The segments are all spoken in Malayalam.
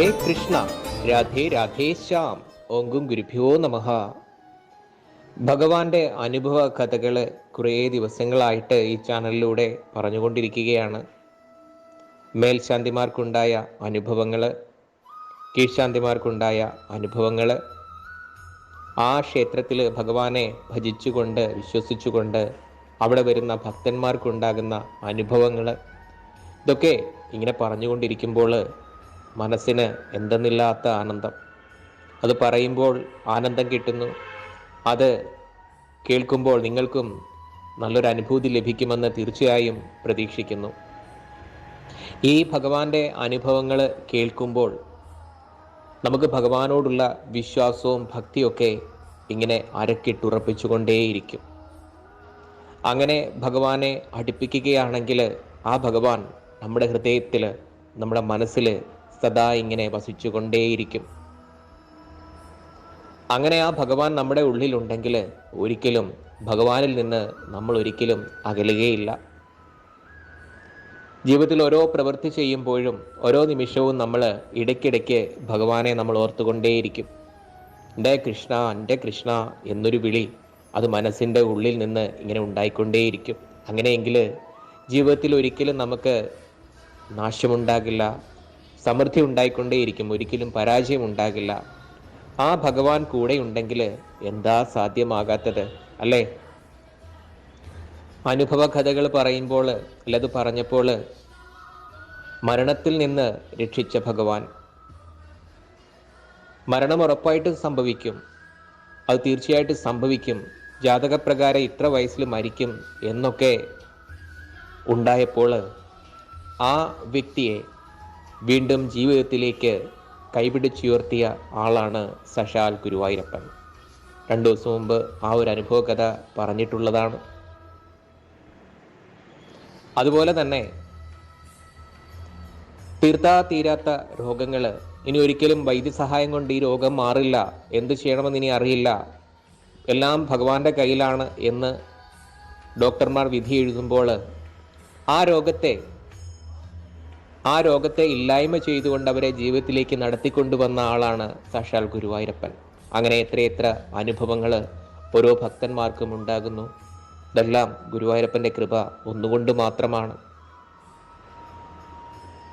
ഹരേ കൃഷ്ണ. രാധേ രാധേ ശ്യാം. ഓങ്കും ഗുരുഭ്യോ നമഃ. ഭഗവാന്റെ അനുഭവ കഥകൾ കുറേ ദിവസങ്ങളായിട്ട് ഈ ചാനലിലൂടെ പറഞ്ഞുകൊണ്ടിരിക്കുകയാണ്. മേൽശാന്തിമാർക്കുണ്ടായ അനുഭവങ്ങൾ കീഴ്ശാന്തിമാർക്കുണ്ടായ അനുഭവങ്ങൾ ആ ക്ഷേത്രത്തിൽ ഭഗവാനെ ഭജിച്ചുകൊണ്ട് വിശ്വസിച്ചുകൊണ്ട് അവിടെ വരുന്ന ഭക്തന്മാർക്കുണ്ടാകുന്ന അനുഭവങ്ങൾ ഇതൊക്കെ ഇങ്ങനെ പറഞ്ഞുകൊണ്ടിരിക്കുമ്പോൾ മനസ്സിന് എന്തെന്നില്ലാത്ത ആനന്ദം. അത് പറയുമ്പോൾ ആനന്ദം കിട്ടുന്നു. അത് കേൾക്കുമ്പോൾ നിങ്ങൾക്കും നല്ലൊരു അനുഭൂതി ലഭിക്കുമെന്ന് തീർച്ചയായും പ്രതീക്ഷിക്കുന്നു. ഈ ഭഗവാന്റെ അനുഭവങ്ങൾ കേൾക്കുമ്പോൾ നമുക്ക് ഭഗവാനോടുള്ള വിശ്വാസവും ഭക്തിയൊക്കെ ഇങ്ങനെ അരക്കിട്ടുറപ്പിച്ചുകൊണ്ടേയിരിക്കും. അങ്ങനെ ഭഗവാനെ അടുപ്പിക്കുകയാണെങ്കിൽ ആ ഭഗവാൻ നമ്മുടെ ഹൃദയത്തിൽ നമ്മുടെ മനസ്സിൽ സദാ ഇങ്ങനെ വസിച്ചുകൊണ്ടേയിരിക്കും. അങ്ങനെ ആ ഭഗവാൻ നമ്മുടെ ഉള്ളിലുണ്ടെങ്കിൽ ഒരിക്കലും ഭഗവാനിൽ നിന്ന് നമ്മൾ ഒരിക്കലും അകലുകയില്ല. ജീവിതത്തിൽ ഓരോ പ്രവൃത്തി ചെയ്യുമ്പോഴും ഓരോ നിമിഷവും നമ്മൾ ഇടയ്ക്കിടയ്ക്ക് ഭഗവാനെ നമ്മൾ ഓർത്തുകൊണ്ടേയിരിക്കും. എന്റെ കൃഷ്ണ എന്റെ കൃഷ്ണ എന്നൊരു വിളി അത് മനസ്സിന്റെ ഉള്ളിൽ നിന്ന് ഇങ്ങനെ ഉണ്ടായിക്കൊണ്ടേയിരിക്കും. അങ്ങനെയെങ്കിൽ ജീവിതത്തിൽ ഒരിക്കലും നമുക്ക് നാശമുണ്ടാകില്ല. സമൃദ്ധി ഉണ്ടായിക്കൊണ്ടേയിരിക്കും. ഒരിക്കലും പരാജയം ഉണ്ടാകില്ല. ആ ഭഗവാൻ കൂടെ ഉണ്ടെങ്കിൽ എന്താ സാധ്യമാകാത്തത്? അല്ലേ? അനുഭവ കഥകൾ പറയുമ്പോൾ അല്ലത് പറഞ്ഞപ്പോൾ മരണത്തിൽ നിന്ന് രക്ഷിച്ച ഭഗവാൻ. മരണം ഉറപ്പായിട്ട് സംഭവിക്കും. അത് തീർച്ചയായിട്ടും സംഭവിക്കും. ജാതകപ്രകാരം ഇത്ര വയസ്സിൽ മരിക്കും എന്നൊക്കെ ഉണ്ടായപ്പോൾ ആ വ്യക്തിയെ വീണ്ടും ജീവിതത്തിലേക്ക് കൈപിടിച്ചുയർത്തിയ ആളാണ് സശാൽ ഗുരുവായൂരപ്പൻ. രണ്ടു ദിവസം മുമ്പ് ആ ഒരു അനുഭവ കഥ പറഞ്ഞിട്ടുള്ളതാണ്. അതുപോലെ തന്നെ തീർത്താ തീരാത്ത രോഗങ്ങൾ ഇനി ഒരിക്കലും വൈദ്യസഹായം കൊണ്ട് ഈ രോഗം മാറില്ല എന്ത് ചെയ്യണമെന്ന് ഇനി അറിയില്ല എല്ലാം ഭഗവാന്റെ കയ്യിലാണ് എന്ന് ഡോക്ടർമാർ വിധി എഴുതുമ്പോൾ ആ രോഗത്തെ ആ രോഗത്തെ ഇല്ലായ്മ ചെയ്തുകൊണ്ട് അവരെ ജീവിതത്തിലേക്ക് നടത്തിക്കൊണ്ടുവന്ന ആളാണ് സാക്ഷാൽ ഗുരുവായൂരപ്പൻ. അങ്ങനെ എത്രയെത്ര അനുഭവങ്ങൾ ഓരോ ഭക്തന്മാർക്കും ഉണ്ടാകുന്നു. ഇതെല്ലാം ഗുരുവായൂരപ്പന്റെ കൃപ ഒന്നുകൊണ്ട് മാത്രമാണ്.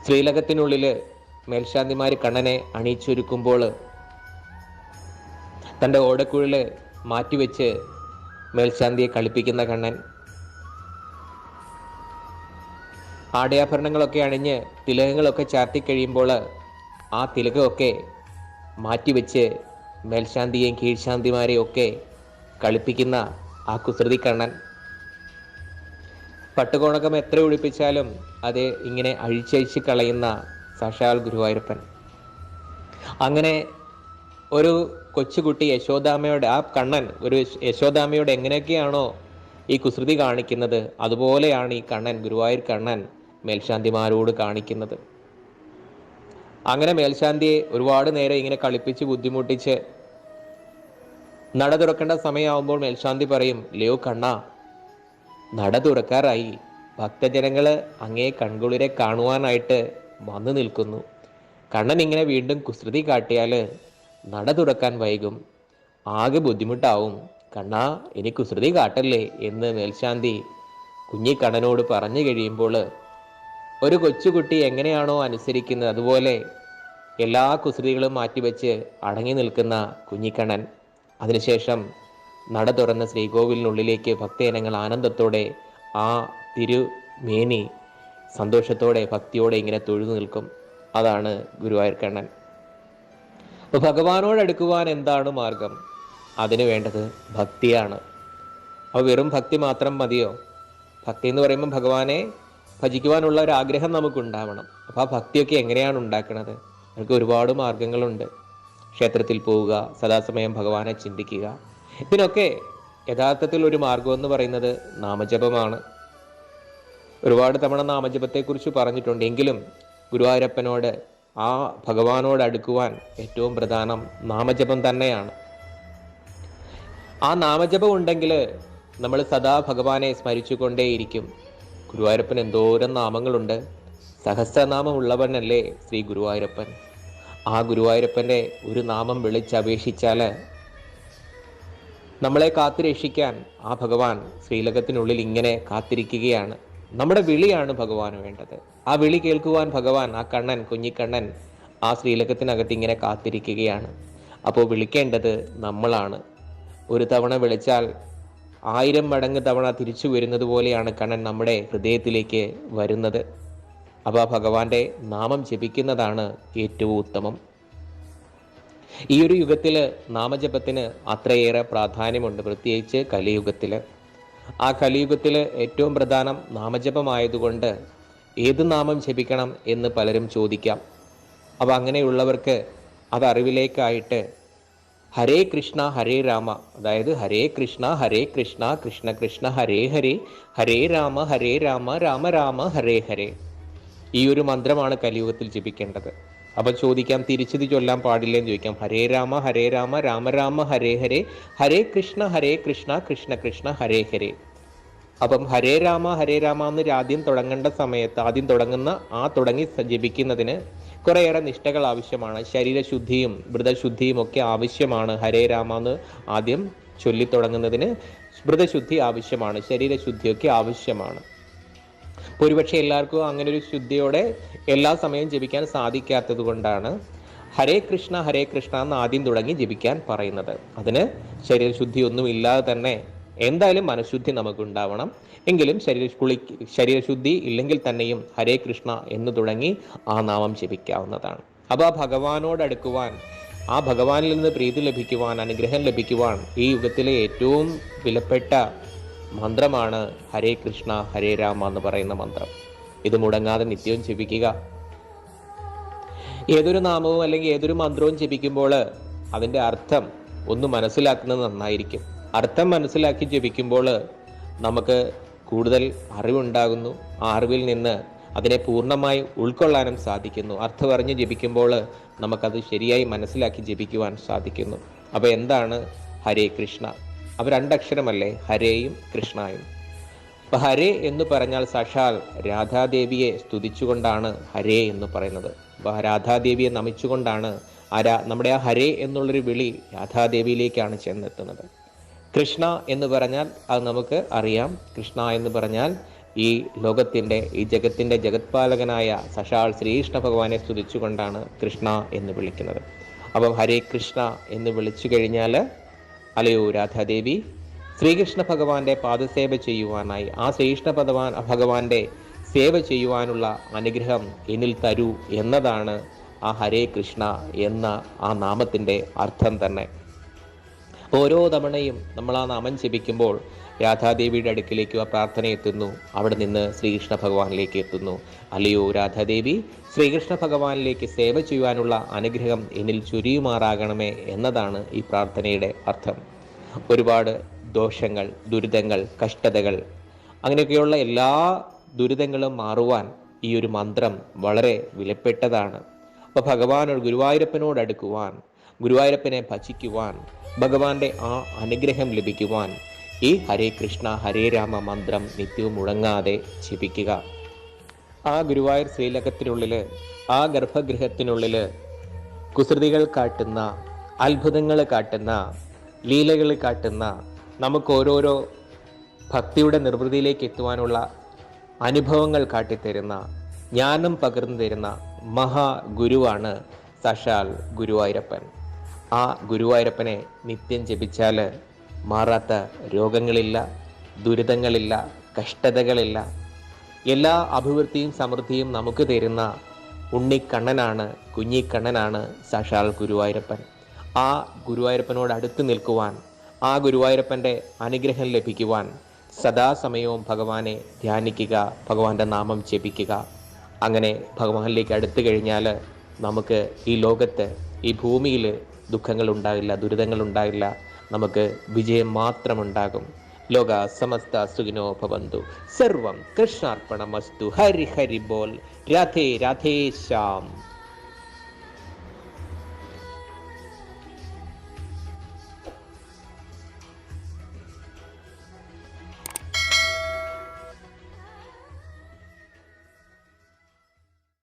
ശ്രീലകത്തിനുള്ളിൽ മേൽശാന്തിമാർ കണ്ണനെ അണിയിച്ചൊരുക്കുമ്പോൾ തന്റെ ഓടക്കുഴൽ മാറ്റിവെച്ച് മേൽശാന്തിയെ കളിപ്പിക്കുന്ന കണ്ണൻ ആടയാഭരണങ്ങളൊക്കെ അണിഞ്ഞ് തിലകങ്ങളൊക്കെ ചാർത്തി കഴിയുമ്പോൾ ആ തിലകമൊക്കെ മാറ്റിവെച്ച് മേൽശാന്തിയെയും കീഴ്ശാന്തിമാരെയും ഒക്കെ കളിപ്പിക്കുന്ന ആ കുസൃതി കണ്ണൻ. പട്ടുകോണകം എത്ര ഒഴിപ്പിച്ചാലും അത് ഇങ്ങനെ അഴിച്ചഴിച്ച് കളയുന്ന സാക്ഷാൽ ഗുരുവായൂരപ്പൻ. അങ്ങനെ ഒരു കൊച്ചുകുട്ടി യശോദാമയുടെ ആ കണ്ണൻ ഒരു യശോദാമയോട് എങ്ങനെയൊക്കെയാണോ ഈ കുസൃതി കാണിക്കുന്നത് അതുപോലെയാണ് ഈ കണ്ണൻ ഗുരുവായൂർ കണ്ണൻ മേൽശാന്തിമാരോട് കാണിക്കുന്നത്. അങ്ങനെ മേൽശാന്തിയെ ഒരുപാട് നേരം ഇങ്ങനെ കളിപ്പിച്ച് ബുദ്ധിമുട്ടിച്ച് നട തുറക്കേണ്ട സമയമാകുമ്പോൾ മേൽശാന്തി പറയും ലിയോ കണ്ണ നട തുറക്കാറായി. ഭക്തജനങ്ങൾ അങ്ങേ കൺകുളിരെ കാണുവാനായിട്ട് വന്നു നിൽക്കുന്നു. കണ്ണൻ ഇങ്ങനെ വീണ്ടും കുസൃതി കാട്ടിയാൽ നട തുറക്കാൻ വൈകും. ആകെ ബുദ്ധിമുട്ടാവും. കണ്ണാ ഇനി കുസൃതി കാട്ടല്ലേ? എന്ന് മേൽശാന്തി കുഞ്ഞിക്കണ്ണനോട് പറഞ്ഞു കഴിയുമ്പോൾ ഒരു കൊച്ചുകുട്ടി എങ്ങനെയാണോ അനുസരിക്കുന്നത് അതുപോലെ എല്ലാ കുസൃതികളും മാറ്റിവെച്ച് അടങ്ങി നിൽക്കുന്ന കുഞ്ഞിക്കണ്ണൻ. അതിനുശേഷം നട തുറന്ന ശ്രീകോവിലിനുള്ളിലേക്ക് ഭക്തജനങ്ങൾ ആനന്ദത്തോടെ ആ തിരുമേനി സന്തോഷത്തോടെ ഭക്തിയോടെ ഇങ്ങനെ തൊഴുതു നിൽക്കും. അതാണ് ഗുരുവായൂർ കണ്ണൻ. അപ്പോൾ ഭഗവാനോട് അടുക്കുവാൻ എന്താണ് മാർഗം? അതിനു വേണ്ടത് ഭക്തിയാണ്. അപ്പോൾ വെറും ഭക്തി മാത്രം മതിയോ? ഭക്തി എന്ന് പറയുമ്പോൾ ഭഗവാനെ ഭജിക്കുവാനുള്ള ഒരു ആഗ്രഹം നമുക്കുണ്ടാവണം. അപ്പോൾ ആ ഭക്തിയൊക്കെ എങ്ങനെയാണ് ഉണ്ടാക്കുന്നത് നമുക്ക് ഒരുപാട് മാർഗങ്ങളുണ്ട്. ക്ഷേത്രത്തിൽ പോവുക സദാസമയം ഭഗവാനെ ചിന്തിക്കുക. ഇതിനൊക്കെ യഥാർത്ഥത്തിൽ ഒരു മാർഗം എന്ന് പറയുന്നത് നാമജപമാണ്. ഒരുപാട് തവണ നാമജപത്തെക്കുറിച്ച് പറഞ്ഞിട്ടുണ്ട്. എങ്കിലും ഗുരുവായൂരപ്പനോട് ആ ഭഗവാനോട് അടുക്കുവാൻ ഏറ്റവും പ്രധാനം നാമജപം തന്നെയാണ്. ആ നാമജപം ഉണ്ടെങ്കിൽ നമ്മൾ സദാ ഭഗവാനെ സ്മരിച്ചുകൊണ്ടേയിരിക്കും. ഗുരുവായൂരപ്പൻ എന്തോരം നാമങ്ങളുണ്ട്. സഹസ്രനാമം ഉള്ളവനല്ലേ ശ്രീ ഗുരുവായൂരപ്പൻ. ആ ഗുരുവായൂരപ്പന്റെ ഒരു നാമം വിളിച്ചപേക്ഷിച്ചാൽ നമ്മളെ കാത്തുരക്ഷിക്കാൻ ആ ഭഗവാൻ ശ്രീലകത്തിനുള്ളിൽ ഇങ്ങനെ കാത്തിരിക്കുകയാണ്. നമ്മുടെ വിളിയാണ് ഭഗവാന് വേണ്ടത്. ആ വിളി കേൾക്കുവാൻ ഭഗവാൻ ആ കണ്ണൻ കുഞ്ഞിക്കണ്ണൻ ആ ശ്രീലകത്തിനകത്ത് ഇങ്ങനെ കാത്തിരിക്കുകയാണ്. അപ്പോൾ വിളിക്കേണ്ടത് നമ്മളാണ്. ഒരു തവണ വിളിച്ചാൽ ആയിരം മടങ്ങ് തവണ തിരിച്ചു വരുന്നത് പോലെയാണ് കണ്ണൻ നമ്മുടെ ഹൃദയത്തിലേക്ക് വരുന്നത്. അപ്പോൾ ഭഗവാന്റെ നാമം ജപിക്കുന്നതാണ് ഏറ്റവും ഉത്തമം. ഈ ഒരു യുഗത്തിൽ നാമജപത്തിന് അത്രയേറെ പ്രാധാന്യമുണ്ട്. പ്രത്യേകിച്ച് കലിയുഗത്തിൽ ആ കലിയുഗത്തിൽ ഏറ്റവും പ്രധാനം നാമജപമായതുകൊണ്ട് ഏത് നാമം ജപിക്കണം എന്ന് പലരും ചോദിക്കാം. അപ്പോൾ അങ്ങനെയുള്ളവർക്ക് അത് അറിവിലേക്കായിട്ട് ഹരേ കൃഷ്ണ ഹരേ രാമ. അതായത് ഹരേ കൃഷ്ണ ഹരേ കൃഷ്ണ കൃഷ്ണ കൃഷ്ണ ഹരേ ഹരേ ഹരേ രാമ ഹരേ രാമ രാമ രാമ ഹരേ ഹരേ. ഈ ഒരു മന്ത്രമാണ് കലിയുഗത്തിൽ ജപിക്കേണ്ടത്. അപ്പോൾ ചോദിക്കാം തിരിച്ചത് ചൊല്ലാൻ പാടില്ലെന്ന് ചോദിക്കാം. ഹരേ രാമ ഹരേ രാമ രാമ രാമ ഹരേ ഹരേ ഹരേ കൃഷ്ണ ഹരേ കൃഷ്ണ കൃഷ്ണ കൃഷ്ണ ഹരേ ഹരേ. അപ്പം ഹരേ രാമ ഹരേ രാമ എന്ന് ആദ്യം തുടങ്ങേണ്ട സമയത്ത് ആദ്യം തുടങ്ങുന്ന ആ തുടങ്ങി ജപിക്കുന്നതിന് കുറേയേറെ നിഷ്ഠകൾ ആവശ്യമാണ്. ശരീരശുദ്ധിയും വ്രതശുദ്ധിയും ഒക്കെ ആവശ്യമാണ്. ഹരേ രാമ എന്ന് ആദ്യം ചൊല്ലിത്തുടങ്ങുന്നതിന് വ്രതശുദ്ധി ആവശ്യമാണ്. ശരീരശുദ്ധിയൊക്കെ ആവശ്യമാണ്. ഒരുപക്ഷെ എല്ലാവർക്കും അങ്ങനെ ഒരു ശുദ്ധിയോടെ എല്ലാ സമയവും ജപിക്കാൻ സാധിക്കാത്തത് കൊണ്ടാണ് ഹരേ കൃഷ്ണ ഹരേ കൃഷ്ണ എന്ന് ആദ്യം തുടങ്ങി ജപിക്കാൻ പറയുന്നത്. അതിന് ശരീരശുദ്ധി ഒന്നും ഇല്ലാതെ തന്നെ എന്തായാലും മനഃശുദ്ധി നമുക്കുണ്ടാവണം. എങ്കിലും ശരീര കുളി ശരീരശുദ്ധി ഇല്ലെങ്കിൽ തന്നെയും ഹരേ കൃഷ്ണ എന്ന് തുടങ്ങി ആ നാമം ജപിക്കാവുന്നതാണ്. അപ്പോൾ ആ ഭഗവാനോട് അടുക്കുവാൻ ആ ഭഗവാനിൽ നിന്ന് പ്രീതി ലഭിക്കുവാൻ അനുഗ്രഹം ലഭിക്കുവാൻ ഈ യുഗത്തിലെ ഏറ്റവും വിലപ്പെട്ട മന്ത്രമാണ് ഹരേ കൃഷ്ണ ഹരേ രാമ എന്ന് പറയുന്ന മന്ത്രം. ഇത് മുടങ്ങാതെ നിത്യവും ജപിക്കുക. ഏതൊരു നാമവും അല്ലെങ്കിൽ ഏതൊരു മന്ത്രവും ജപിക്കുമ്പോൾ അതിന്റെ അർത്ഥം ഒന്ന് മനസ്സിലാക്കുന്നത് നന്നായിരിക്കും. അർത്ഥം മനസ്സിലാക്കി ജപിക്കുമ്പോൾ നമുക്ക് കൂടുതൽ അറിവുണ്ടാകുന്നു. ആ അറിവിൽ നിന്ന് അതിനെ പൂർണമായി ഉൾക്കൊള്ളാനും സാധിക്കുന്നു. അർത്ഥം അറിഞ്ഞ് ജപിക്കുമ്പോൾ നമുക്കത് ശരിയായി മനസ്സിലാക്കി ജപിക്കുവാൻ സാധിക്കുന്നു. അപ്പോൾ എന്താണ് ഹരേ കൃഷ്ണ? അവ രണ്ടക്ഷരമല്ലേ? ഹരേയും കൃഷ്ണയും. അപ്പോൾ ഹരേ എന്ന് പറഞ്ഞാൽ സാക്ഷാൽ രാധാദേവിയെ സ്തുതിച്ചുകൊണ്ടാണ് ഹരേ എന്ന് പറയുന്നത്. അപ്പോൾ രാധാദേവിയെ നമിച്ചുകൊണ്ടാണ് ആ നമ്മുടെ ആ ഹരേ എന്നുള്ളൊരു വിളി രാധാദേവിയിലേക്കാണ് ചെന്നെത്തുന്നത്. കൃഷ്ണ എന്ന് പറഞ്ഞാൽ അത് നമുക്ക് അറിയാം. കൃഷ്ണ എന്ന് പറഞ്ഞാൽ ഈ ലോകത്തിന്റെ ഈ ജഗത്തിന്റെ ജഗത്പാലകനായ സശാൾ ശ്രീകൃഷ്ണ ഭഗവാനെ സ്തുതിച്ചുകൊണ്ടാണ് കൃഷ്ണ എന്ന് വിളിക്കുന്നത്. അപ്പം ഹരേ കൃഷ്ണ എന്ന് വിളിച്ചു കഴിഞ്ഞാൽ അലയോ രാധാദേവി ശ്രീകൃഷ്ണ ഭഗവാന്റെ പാദസേവ ചെയ്യുവാനായി ആ ശ്രീകൃഷ്ണ ഭഗവാൻ ഭഗവാന്റെ സേവ ചെയ്യുവാനുള്ള അനുഗ്രഹം എന്നിൽ തരൂ എന്നതാണ് ആ ഹരേ കൃഷ്ണ എന്ന ആ നാമത്തിന്റെ അർത്ഥം തന്നെ. ഓരോ തവണയും നമ്മൾ ആ നാമം ജപിക്കുമ്പോൾ രാധാദേവിയുടെ അടുക്കിലേക്ക് ആ പ്രാർത്ഥന എത്തുന്നു. അവിടെ നിന്ന് ശ്രീകൃഷ്ണ ഭഗവാനിലേക്ക് എത്തുന്നു. അല്ലയോ രാധാദേവി ശ്രീകൃഷ്ണ ഭഗവാനിലേക്ക് സേവ ചെയ്യുവാനുള്ള അനുഗ്രഹം എന്നിൽ ചുരിയുമാറാകണമേ എന്നതാണ് ഈ പ്രാർത്ഥനയുടെ അർത്ഥം. ഒരുപാട് ദോഷങ്ങൾ ദുരിതങ്ങൾ കഷ്ടതകൾ അങ്ങനെയൊക്കെയുള്ള എല്ലാ ദുരിതങ്ങളും മാറുവാൻ ഈ ഒരു മന്ത്രം വളരെ വിലപ്പെട്ടതാണ്. അപ്പോൾ ഭഗവാനോട് ഗുരുവായൂരപ്പനോട് അടുക്കുവാൻ ഗുരുവായൂരപ്പനെ ഭജിക്കുവാൻ ഭഗവാന്റെ ആ അനുഗ്രഹം ലഭിക്കുവാൻ ഈ ഹരേ കൃഷ്ണ ഹരേ രാമ മന്ത്രം നിത്യവും മുഴങ്ങാതെ ജപിക്കുക. ആ ഗുരുവായൂർ ശ്രീലകത്തിനുള്ളിൽ ആ ഗർഭഗൃഹത്തിനുള്ളിൽ കുസൃതികൾ കാട്ടുന്ന അത്ഭുതങ്ങൾ കാട്ടുന്ന ലീലകൾ കാട്ടുന്ന നമുക്ക് ഓരോരോ ഭക്തിയുടെ നിർവൃതിയിലേക്ക് എത്തുവാനുള്ള അനുഭവങ്ങൾ കാട്ടിത്തരുന്ന ജ്ഞാനം പകർന്നു തരുന്ന മഹാഗുരുവാണ് സഷാൽ ഗുരുവായൂരപ്പൻ. ആ ഗുരുവായൂരപ്പനെ നിത്യം ജപിച്ചാൽ മാറാത്ത രോഗങ്ങളില്ല ദുരിതങ്ങളില്ല കഷ്ടതകളില്ല. എല്ലാ അഭിവൃദ്ധിയും സമൃദ്ധിയും നമുക്ക് തരുന്ന ഉണ്ണിക്കണ്ണനാണ് കുഞ്ഞിക്കണ്ണനാണ് സാക്ഷാൽ ഗുരുവായൂരപ്പൻ. ആ ഗുരുവായൂരപ്പനോട് അടുത്ത് നിൽക്കുവാൻ ആ ഗുരുവായൂരപ്പന്റെ അനുഗ്രഹം ലഭിക്കുവാൻ സദാസമയവും ഭഗവാനെ ധ്യാനിക്കുക ഭഗവാന്റെ നാമം ജപിക്കുക. അങ്ങനെ ഭഗവാനിലേക്ക് അടുത്തു കഴിഞ്ഞാൽ നമുക്ക് ഈ ലോകത്ത് ഈ ഭൂമിയിൽ ദുഃഖങ്ങൾ ഉണ്ടാകില്ല ദുരിതങ്ങൾ ഉണ്ടാകില്ല നമുക്ക് വിജയം മാത്രമുണ്ടാകും. ലോക സമസ്ത സുഖിനോ ഭവന്തു. സർവം കൃഷ്ണാർപ്പണമസ്തു. ഹരി ഹരി ബോൽ രാധേ രാധേ ശ്യാം.